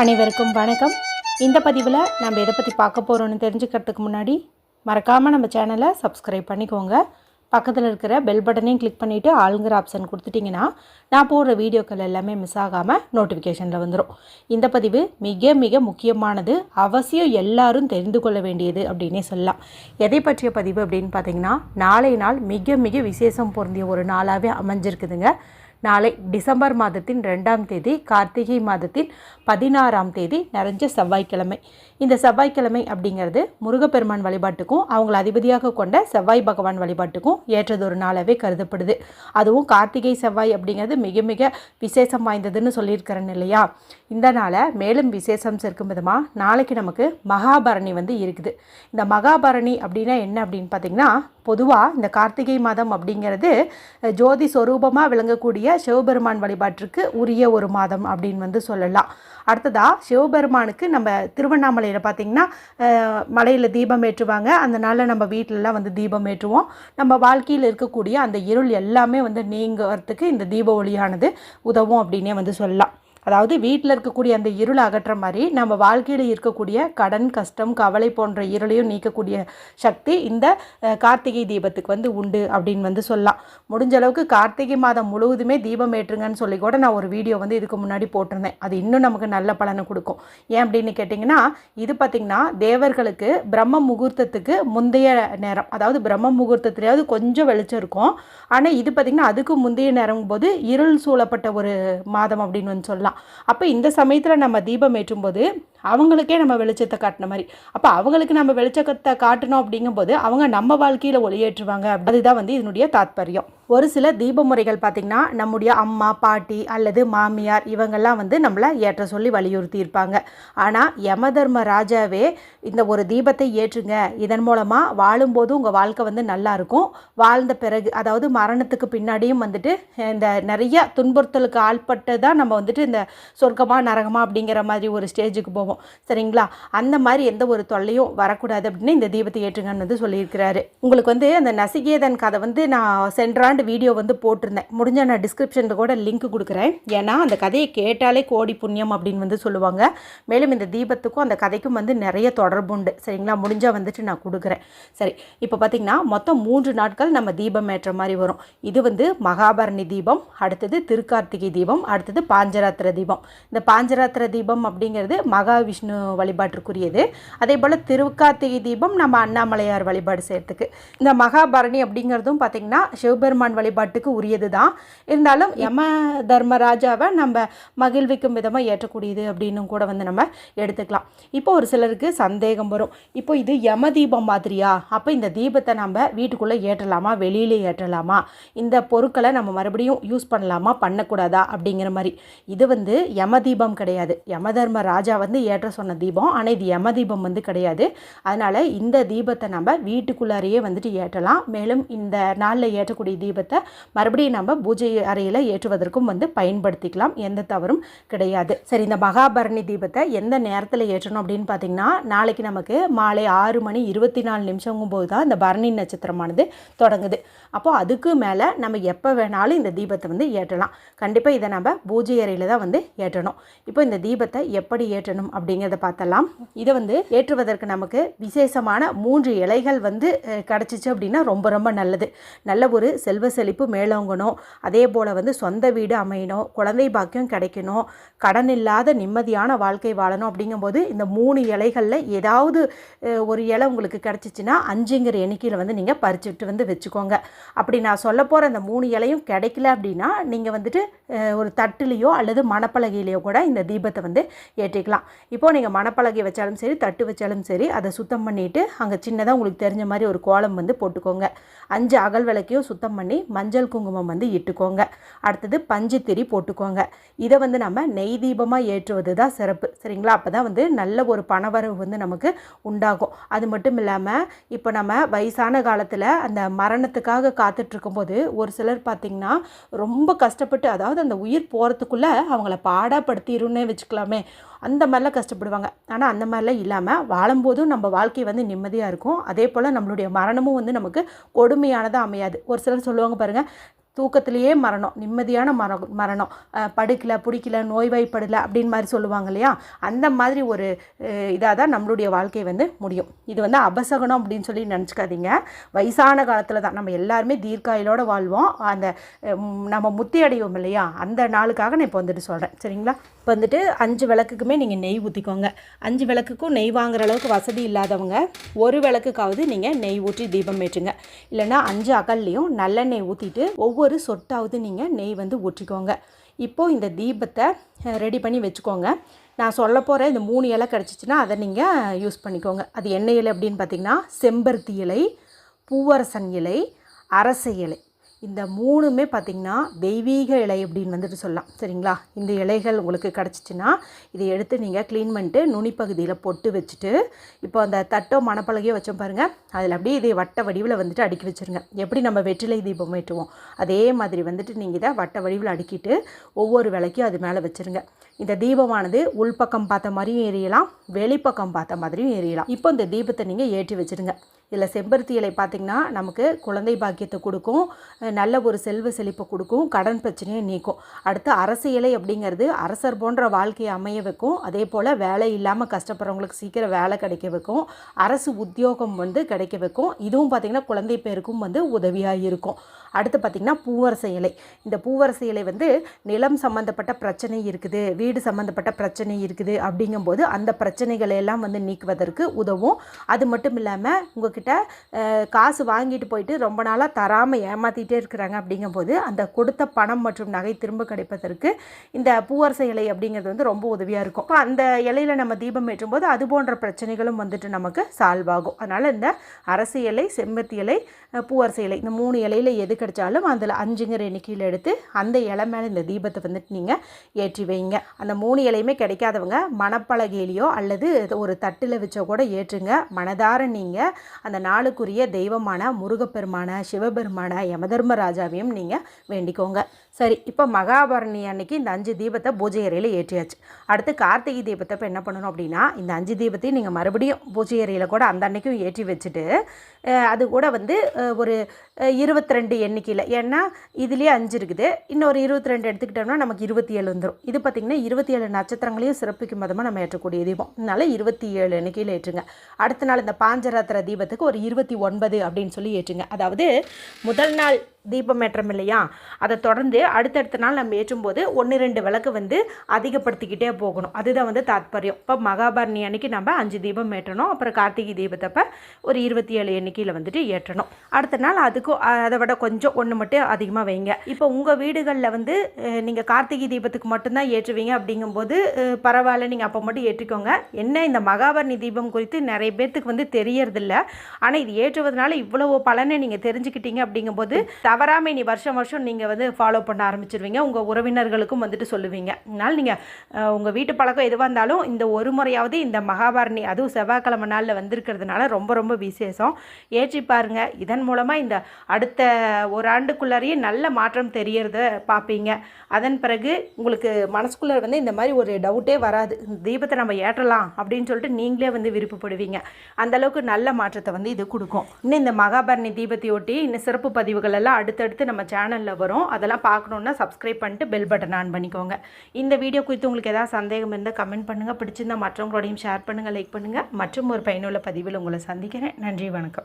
அனைவருக்கும் வணக்கம். இந்த பதிவில் நம்ம எதை பற்றி பார்க்க போகிறோன்னு தெரிஞ்சுக்கிறதுக்கு முன்னாடி மறக்காமல் நம்ம சேனலை சப்ஸ்கிரைப் பண்ணிக்கோங்க. பக்கத்தில் இருக்கிற பெல் பட்டனையும் கிளிக் பண்ணிவிட்டு ஆளுங்கிற ஆப்ஷன் கொடுத்துட்டிங்கன்னா நான் போடுற வீடியோக்கள் எல்லாமே மிஸ் ஆகாமல் நோட்டிஃபிகேஷனில் வந்துடும் இந்த பதிவு மிக மிக முக்கியமானது அவசியம் எல்லாரும் தெரிந்து கொள்ள வேண்டியது அப்படின்னே சொல்லலாம். எதை பற்றிய பதிவு அப்படின்னு பார்த்தீங்கன்னா நாளை நாள் மிக மிக விசேஷம் பொருந்திய ஒரு நாளாகவே அமைஞ்சிருக்குதுங்க. நாளை டிசம்பர் மாதத்தின் ரெண்டாம் தேதி கார்த்திகை மாதத்தின் பதினாறாம் தேதி நிறைஞ்ச செவ்வாய்க்கிழமை. இந்த செவ்வாய்க்கிழமை அப்படிங்கிறது முருகப்பெருமான் வழிபாட்டுக்கும் அவங்கள அதிபதியாக கொண்ட செவ்வாய் பகவான் வழிபாட்டுக்கும் ஏற்றதொரு நாளாகவே கருதப்படுது. அதுவும் கார்த்திகை செவ்வாய் அப்படிங்கிறது மிக மிக விசேஷம் வாய்ந்ததுன்னு சொல்லியிருக்கிறேன் இல்லையா? இந்த நாளை மேலும் விசேஷம் சேர்க்கும் விதமாக நாளைக்கு நமக்கு மகாபரணி வந்து இருக்குது. இந்த மகாபரணி அப்படின்னா என்ன அப்படின்னு பார்த்தீங்கன்னா பொதுவாக இந்த கார்த்திகை மாதம் அப்படிங்கிறது ஜோதி ஸ்வரூபமாக விளங்கக்கூடிய சிவபெருமான் வழிபாட்டிற்கு உரிய ஒரு மாதம் அப்படின்னு வந்து சொல்லலாம். அடுத்ததாக சிவபெருமானுக்கு நம்ம திருவண்ணாமலையில் பார்த்திங்கன்னா மலையில் தீபம் ஏற்றுவாங்க. அந்த நாளில் நம்ம வீட்டிலலாம் வந்து தீபம் ஏற்றுவோம். நம்ம வாழ்க்கையில் இருக்கக்கூடிய அந்த இருள் எல்லாமே வந்து நீங்கிறதுக்கு இந்த தீப ஒளியானது உதவும் அப்படின்னே வந்து சொல்லலாம். அதாவது வீட்டில் இருக்கக்கூடிய அந்த இருள் அகற்ற மாதிரி நம்ம வாழ்க்கையில் இருக்கக்கூடிய கடன் கஷ்டம் கவலை போன்ற இருளையும் நீக்கக்கூடிய சக்தி இந்த கார்த்திகை தீபத்துக்கு வந்து உண்டு அப்படின்னு வந்து சொல்லலாம். முடிஞ்ச அளவுக்கு கார்த்திகை மாதம் முழுவதுமே தீபம் ஏற்றுங்கன்னு சொல்லி கூட நான் ஒரு வீடியோ வந்து இதுக்கு முன்னாடி போட்டிருந்தேன். அது இன்னும் நமக்கு நல்ல பலனை கொடுக்கும். ஏன் அப்படின்னு கேட்டிங்கன்னா இது பார்த்திங்கன்னா தேவர்களுக்கு பிரம்ம முகூர்த்தத்துக்கு முந்தைய நேரம் அதாவது பிரம்ம முகூர்த்தத்துலேயாவது கொஞ்சம் வெளிச்சம் இருக்கும். ஆனால் இது பார்த்திங்கன்னா அதுக்கு முந்தைய நேரம் போது இருள் சூழப்பட்ட ஒரு மாதம் அப்படின்னு வந்து சொல்லலாம். அப்போ இந்த சமயத்தில் நம்ம தீபம் ஏற்றும்போது அவங்களுக்கே நம்ம வெளிச்சத்தை காட்டின மாதிரி. அப்போ அவங்களுக்கு நம்ம வெளிச்சத்தை காட்டணும் அப்படிங்கும்போது அவங்க நம்ம வாழ்க்கையில் ஒளியேற்றுவாங்க அதுதான் வந்து இதனுடைய தாத்பரியம். ஒரு சில தீப முறைகள் பார்த்திங்கன்னா நம்முடைய அம்மா பாட்டி அல்லது மாமியார் இவங்கெல்லாம் வந்து நம்மளை ஏற்ற சொல்லி வலியுறுத்தி இருப்பாங்க. ஆனால் யமதர்ம ராஜாவே இந்த ஒரு தீபத்தை ஏற்றுங்க. இதன் மூலமாக வாழும்போது உங்கள் வாழ்க்கை வந்து நல்லாயிருக்கும் வாழ்ந்த பிறகு அதாவது மரணத்துக்கு பின்னாடியும் வந்துட்டு இந்த நிறைய துன்புறுத்தலுக்கு ஆள்பட்டு தான் நம்ம வந்துட்டு இந்த சொர்க்கமாக நரகமாக அப்படிங்கிற மாதிரி ஒரு ஸ்டேஜுக்கு போவோம் சரிங்களா? அந்த மாதிரி எந்த ஒரு தொல்லையும் வரக்கூடாது அப்படின்னு இந்த தீபத்தை ஏற்றுங்கன்னு வந்து சொல்லியிருக்கிறாரு. உங்களுக்கு வந்து அந்த நசிகேதன் கதை வந்து நான் சென்றாண்டு வீடியோ வந்து போட்டிருந்தேன். முடிஞ்ச நான் டிஸ்கிரிப்ஷனில் கூட லிங்க் கொடுக்குறேன். ஏன்னா அந்த கதையை கேட்டாலே கோடி புண்ணியம் அப்படின்னு வந்து சொல்லுவாங்க. மேலும் இந்த தீபத்துக்கும் அந்த கதைக்கும் வந்து நிறைய தொடர்பு உண்டு. சரிங்களா? முடிஞ்சால் வந்துட்டு நான் கொடுக்குறேன். சரி இப்போ பார்த்திங்கன்னா மொத்தம் மூன்று நாட்கள் நம்ம தீபம் ஏற்ற மாதிரி வரும். இது வந்து மகாபரணி தீபம் அடுத்தது திருக்கார்த்திகை தீபம் அடுத்தது பாஞ்சராத்திர தீபம். இந்த பாஞ்சராத்திர தீபம் அப்படிங்கிறது மகா விஷ்ணு வழிபாட்டிற்குரியது. அதே போல் திருக்கார்த்திகை தீபம் நம்ம அண்ணாமலையார் வழிபாடு செய்கிறதுக்கு இந்த மகாபரணி அப்படிங்கிறதும் பார்த்திங்கன்னா சிவபெருமான் வழிபாட்டுக்கு உரியது தான் இருந்தாலும் யம தர்மராஜாவை நம்ம மகிழ்விக்கும் விதமாக ஏற்றக்கூடியது அப்படின்னு கூட வந்து நம்ம எடுத்துக்கலாம். இப்போ ஒரு சிலருக்கு சந்தேகம் வரும். இப்போ இது யம தீபம் மாதிரியா? அப்போ இந்த தீபத்தை நம்ம வீட்டுக்குள்ளே ஏற்றலாமா? வெளியிலே ஏற்றலாமா? இந்த பொருட்களை நம்ம மறுபடியும் யூஸ் பண்ணலாமா? பண்ணக்கூடாதா? அப்படிங்கிற மாதிரி. இது வந்து யம தீபம் கிடையாது. யம தர்ம ராஜா வந்து ஏற்ற சொன்ன தீபம். ஆனால் இது யம தீபம் வந்து கிடையாது. அதனால் இந்த தீபத்தை நம்ம வீட்டுக்குள்ளாரையே வந்துட்டு ஏற்றலாம். மேலும் இந்த நாளில் ஏற்றக்கூடிய தீபத்தை மறுபடியும் நம்ம பூஜை அறையில் ஏற்றுவதற்கும் வந்து பயன்படுத்திக்கலாம். எந்த தவறும் கிடையாது. சரி இந்த மகாபரணி தீபத்தை எந்த நேரத்தில் ஏற்றணும் அப்படின்னு பார்த்தீங்கன்னா நாளைக்கு நமக்கு மாலை ஆறு மணி இருபத்தி நாலு நிமிஷங்கும் போது தான் இந்த பரணி நட்சத்திரமானது தொடங்குது. அப்போது அதுக்கு மேலே நம்ம எப்போ வேணாலும் இந்த தீபத்தை வந்து ஏற்றலாம். கண்டிப்பாக இதை நம்ம பூஜை அறையில் தான் வந்து ஏற்றணும். இப்போ இந்த தீபத்தை எப்படி ஏற்றணும் அப்படிங்கிறத பார்த்தலாம். இதை வந்து ஏற்றுவதற்கு நமக்கு விசேஷமான மூன்று இலைகள் வந்து கிடச்சிச்சு அப்படின்னா ரொம்ப ரொம்ப நல்லது. நல்ல ஒரு செல்வ செழிப்பு மேலோங்கணும். அதே போல் வந்து சொந்த வீடு அமையணும். குழந்தை பாக்கியம் கிடைக்கணும். கடன் இல்லாத நிம்மதியான வாழ்க்கை வாழணும் அப்படிங்கும்போது இந்த மூணு இலைகளில் ஏதாவது ஒரு இலை உங்களுக்கு கிடச்சிச்சின்னா அஞ்சுங்கிற எண்ணிக்கையில் வந்து நீங்கள் பறிச்சுட்டு வந்து வச்சுக்கோங்க. அப்படி நான் சொல்ல போகிற அந்த மூணு இலையும் கிடைக்கல அப்படின்னா நீங்கள் வந்துட்டு ஒரு தட்டுலேயோ அல்லது மணப்பலகையிலையோ கூட இந்த தீபத்தை வந்து ஏற்றிக்கலாம். இப்போது நீங்கள் மணப்பலகை வச்சாலும் சரி தட்டு வச்சாலும் சரி அதை சுத்தம் பண்ணிவிட்டு அங்கே சின்னதாக உங்களுக்கு தெரிஞ்ச மாதிரி ஒரு கோலம் வந்து போட்டுக்கோங்க. அஞ்சு அகல் விளக்கையும் சுத்தம் பண்ணி மஞ்சள் குங்குமம் வந்து இட்டுக்கோங்க. அடுத்தது பஞ்சு திரி போட்டுக்கோங்க. இதை வந்து நம்ம நெய் தீபமாக ஏற்றுவது தான் சிறப்பு. சரிங்களா? அப்போ தான் வந்து நல்ல ஒரு பணவரவு வந்து நமக்கு உண்டாகும். அது மட்டும் இல்லாமல் இப்போ நம்ம வயசான காலத்தில் அந்த மரணத்துக்காக காத்துட்ருக்கும்போது ஒரு சிலர் பார்த்திங்கன்னா ரொம்ப கஷ்டப்பட்டு அதாவது அந்த உயிர் போகிறதுக்குள்ளே அவங்கள பாடாப்படுத்திடும்னே வச்சுக்கலாமே. அந்த மாதிரிலாம் கஷ்டப்படுவாங்க. ஆனால் அந்த மாதிரிலாம் இல்லாமல் வாழும்போதும் நம்ம வாழ்க்கை வந்து நிம்மதியாக இருக்கும். அதே போல் நம்மளுடைய மரணமும் வந்து நமக்கு கொடுமையானதாக அமையாது. ஒரு சிலர் சொல்லுவாங்க பாருங்கள் தூக்கத்திலேயே மரணம் நிம்மதியான மர மரணம். படுக்கல பிடிக்கல நோய்வாய்ப்படலை அப்படின்னு மாதிரி சொல்லுவாங்க இல்லையா? அந்த மாதிரி ஒரு இதாக தான் நம்மளுடைய வாழ்க்கை வந்து முடியும். இது வந்து அபசகனம் அப்படின்னு சொல்லி நினச்சிக்காதீங்க. வயசான காலத்தில் தான். நம்ம எல்லாருமே தீர்க்காயிலோடு வாழ்வோம். அந்த நம்ம முத்தி அடைவோம் இல்லையா? அந்த நாளுக்காக நான் இப்போ வந்துட்டு சொல்கிறேன் சரிங்களா? இப்போ வந்துட்டு அஞ்சு விளக்குக்குமே நீங்கள் நெய் ஊற்றிக்கோங்க அஞ்சு விளக்குக்கும் நெய் வாங்குற அளவுக்கு வசதி இல்லாதவங்க ஒரு விளக்குக்காவது நீங்கள் நெய் ஊற்றி தீபம் ஏற்றுங்க. இல்லைன்னா அஞ்சு அகல்லையும் நல்லெண்ணெய் ஊற்றிட்டு ஒவ்வொரு சொட்டாவது நீங்கள் நெய் வந்து ஊற்றிக்கோங்க. இப்போது இந்த தீபத்தை ரெடி பண்ணி வச்சுக்கோங்க. நான் சொல்ல போகிற இந்த மூணு இலை கிடச்சிச்சின்னா அதை நீங்கள் யூஸ் பண்ணிக்கோங்க. அது என்ன இலை அப்படின்னு பார்த்தீங்கன்னா செம்பருத்தி இலை பூவரசன் இலை அரச இலை. இந்த மூணுமே பார்த்திங்கன்னா தெய்வீக இலை அப்படின்னு வந்துட்டு சொல்லலாம். சரிங்களா? இந்த இலைகள் உங்களுக்கு கிடச்சிச்சின்னா இதை எடுத்து நீங்கள் க்ளீன் பண்ணிட்டு நுனிப்பகுதியில் பொட்டு வச்சுட்டு இப்போ அந்த தட்டோ மணப்பலகையோ வச்சோம் பாருங்கள் அதில் அப்படியே இதை வட்ட வடிவில் வந்துட்டு அடுக்கி வச்சுருங்க. எப்படி நம்ம வெற்றிலை தீபம் ஏற்றுவோம்? அதே மாதிரி வந்துட்டு நீங்கள் இதை வட்ட வடிவில் அடுக்கிட்டு ஒவ்வொரு விலைக்கும் அது மேலே வச்சுருங்க. இந்த தீபமானது உள்பக்கம் பார்த்த மாதிரியும் எரியலாம் வெளிப்பக்கம் பார்த்த மாதிரியும் எரியலாம். இப்போ இந்த தீபத்தை நீங்கள் ஏற்றி வச்சுருங்க இதில் செம்பருத்தி இலை பார்த்திங்கன்னா நமக்கு குழந்தை பாக்கியத்தை கொடுக்கும் நல்ல ஒரு செல்வ செழிப்பை கொடுக்கும் கடன் பிரச்சனையை நீக்கும். அடுத்து அரசு இலை அப்படிங்கிறது அரசர் போன்ற வாழ்க்கையை அமைய வைக்கும். அதே போல் வேலை இல்லாமல் கஷ்டப்படுறவங்களுக்கு சீக்கிரம் வேலை கிடைக்க வைக்கும். அரசு உத்தியோகம் வந்து கிடைக்க வைக்கும். இதுவும் பார்த்திங்கன்னா குழந்தை பேருக்கும் வந்து உதவியாக இருக்கும். அடுத்து பார்த்திங்கன்னா பூவரச இலை. இந்த பூவரச இலை வந்து நிலம் சம்மந்தப்பட்ட பிரச்சனை இருக்குது. வீடு சம்மந்தப்பட்ட பிரச்சனை இருக்குது அப்படிங்கும்போது அந்த பிரச்சனைகளை எல்லாம் வந்து நீக்குவதற்கு உதவும். அது மட்டும் இல்லாமல் உங்ககிட்ட காசு வாங்கிட்டு போயிட்டு ரொம்ப நாளாக தராமல் ஏமாற்றிட்டே இருக்கிறாங்க அப்படிங்கும்போது அந்த கொடுத்த பணம் மற்றும் நகை திரும்ப கிடைப்பதற்கு இந்த பூவரச இலை அப்படிங்கிறது வந்து ரொம்ப உதவியாக இருக்கும். இப்போ அந்த இலையில் நம்ம தீபம் ஏற்றும் போது அது போன்ற பிரச்சனைகளும் வந்துட்டு நமக்கு சால்வ் ஆகும். அதனால் இந்த அரசு இலை செம்பருத்தி இலை பூவரச இலை இந்த மூணு இலையில் எது கிடைச்சாலும் அதில் அஞ்சுங்கிற எண்ணிக்கையில் எடுத்து அந்த இலை மேலே இந்த தீபத்தை வந்துட்டு நீங்கள் ஏற்றி வைங்க. அந்த மூணு இலையுமே கிடைக்காதவங்க மணப்பலகையிலையோ அல்லது ஒரு தட்டில் வச்சோ கூட ஏற்றுங்க. மனதார நீங்கள் அந்த நாளுக்குரிய தெய்வமான முருகப்பெருமான சிவபெருமான யமதர்மராஜாவையும் நீங்கள் வேண்டிக்கோங்க. சரி இப்போ மகாபரணி அன்னைக்கு இந்த அஞ்சு தீபத்தை பூஜை அறையில் ஏற்றியாச்சு. அடுத்து கார்த்திகை தீபத்தை இப்போ என்ன பண்ணணும் அப்படின்னா இந்த அஞ்சு தீபத்தையும் நீங்கள் மறுபடியும் பூஜை அறையில் கூட அந்த அன்னைக்கும் ஏற்றி வச்சுட்டு அது கூட வந்து ஒரு இருபத்தி ரெண்டு எண்ணிக்கையில். ஏன்னா இதுலேயே அஞ்சு இருக்குது. இன்னொரு இருபத்தி ரெண்டு எடுத்துக்கிட்டோம்னா நமக்கு இருபத்தி ஏழு வந்துடும் இது பார்த்திங்கன்னா இருபத்தி ஏழு நட்சத்திரங்களையும் சிறப்பிக்கும் விதமாக நம்ம ஏற்றக்கூடிய தீபம். அதனால் இருபத்தி ஏழு எண்ணிக்கையில் ஏற்றுங்க. அடுத்த நாள் இந்த பாஞ்சராத்திர தீபத்துக்கு ஒரு இருபத்தி ஒன்பது அப்படின்னு சொல்லி ஏற்றுங்க. அதாவது முதல் நாள் தீபம் ஏற்றம் இல்லையா அதை தொடர்ந்து அடுத்தடுத்த நாள் நம்ம ஏற்றும்போது ஒன்று ரெண்டு விளக்கு வந்து அதிகப்படுத்திக்கிட்டே போகணும். அதுதான் வந்து தாத்பரியம். இப்போ மகாபாரணி அன்னைக்கு நம்ம அஞ்சு தீபம் ஏற்றணும். அப்புறம் கார்த்திகை தீபத்தப்போ ஒரு இருபத்தி ஏழு எண்ணிக்கையில் வந்துட்டு ஏற்றணும். அடுத்த நாள் அதுக்கும் அதை விட கொஞ்சம் ஒன்று மட்டும் அதிகமாக வைங்க. இப்போ உங்கள் வீடுகளில் வந்து நீங்கள் கார்த்திகை தீபத்துக்கு மட்டும்தான் ஏற்றுவீங்க அப்படிங்கும்போது பரவாயில்ல நீங்கள் அப்போ மட்டும் ஏற்றிக்கோங்க. என்ன இந்த மகாபரணி தீபம் குறித்து நிறைய பேர்த்துக்கு வந்து தெரியறதில்ல. ஆனால் இது ஏற்றுவதனால இவ்வளவு பலனை நீங்கள் தெரிஞ்சுக்கிட்டீங்க அப்படிங்கும்போது தவறாமல் இனி வருஷம் வருஷம் நீங்கள் வந்து ஃபாலோ பண்ண ஆரம்பிச்சிருவீங்க. உங்கள் உறவினர்களுக்கும் வந்துட்டு சொல்லுவீங்க. அதனால் நீங்கள் உங்கள் வீட்டு பழக்கம் எதுவாக இருந்தாலும் இந்த ஒரு முறையாவது இந்த மகாபாரணி அதுவும் செவ்வாய்க்கிழமை நாளில் வந்திருக்கிறதுனால ரொம்ப ரொம்ப விசேஷம். ஏற்றி பாருங்கள் இதன் மூலமாக இந்த அடுத்த ஒரு ஆண்டுக்குள்ளாரையே நல்ல மாற்றம் தெரியறத பார்ப்பீங்க அதன் பிறகு உங்களுக்கு மனசுக்குள்ளே வந்து இந்த மாதிரி ஒரு டவுட்டே வராது. தீபத்தை நம்ம ஏற்றலாம் அப்படின்னு சொல்லிட்டு நீங்களே வந்து விருப்பப்படுவீங்க. அந்தளவுக்கு நல்ல மாற்றத்தை வந்து இது கொடுக்கும். இன்னும் இந்த மகாபரணி தீபத்தையொட்டி இன்னும் சிறப்பு பதிவுகள் எல்லாம் அடுத்தடுத்து நம்ம சேனலில் வரும். அதெல்லாம் பார்க்கணுன்னா சப்ஸ்கிரைப் பண்ணிட்டு பெல் பட்டன் ஆன் பண்ணிக்கோங்க. இந்த வீடியோ குறித்து உங்களுக்கு ஏதாவது சந்தேகம் இருந்தால் கமெண்ட் பண்ணுங்கள் பிடிச்சிருந்தால் மற்றவங்களோடையும் ஷேர் பண்ணுங்கள் லைக் பண்ணுங்கள் மற்றும் ஒரு பயனுள்ள பதிவில் உங்களை சந்திக்கிறேன். நன்றி வணக்கம்.